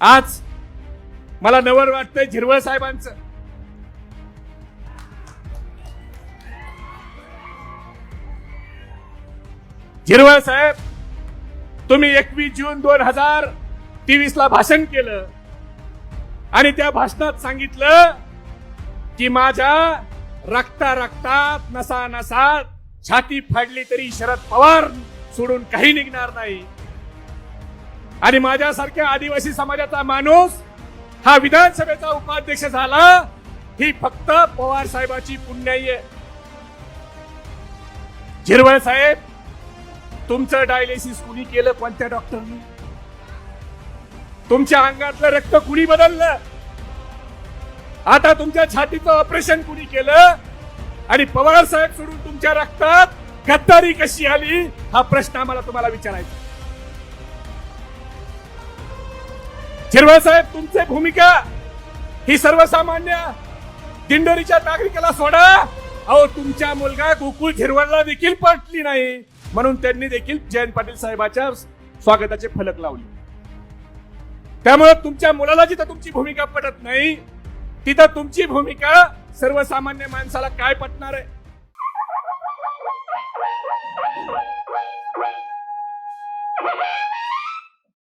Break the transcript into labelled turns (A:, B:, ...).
A: आज मला नवर वाटतंय झिरवळ साहेबांचं. झिरवळ साहेब तुम्ही एकवीस जून दोन हजार तेवीस ला भाषण केलं आणि त्या भाषणात सांगितलं की माझ्या रक्ता रक्तात नसा नसात छाती फाडली तरी शरद पवार सोडून काही निघणार नाही. आणि माझ्यासारख्या आदिवासी समाजाचा माणूस हा विधानसभेचा उपाध्यक्ष झाला ही फक्त पवार साहेबाची पुण्याई आहे झिरवळ साहेब तुमचं डायलिसिस कुणी केलं? कोणत्या डॉक्टरनी तुमच्या अंगातलं रक्त कुणी बदललं? आता तुमच्या छातीचं ऑपरेशन कुणी केलं? आणि पवार साहेब सोडून तुमच्या रक्तात गद्दारी कशी आली? हा प्रश्न आम्हाला तुम्हाला विचारायचा झिरवळ साहेब तुमची भूमिका ही सर्वसामान्य दिंडोरीच्या नागरिकाला सोडा. अहो तुमच्या मुलगा गोकुळ झिरवळला देखील पटली नाही. म्हणून त्यांनी देखील जयंत पाटील साहेबाच्या स्वागताचे फलक लावले. त्यामुळे तुमच्या मुलाला जिथं तुमची भूमिका पटत नाही तिथं तुमची भूमिका सर्वसामान्य माणसाला काय पटणार आहे?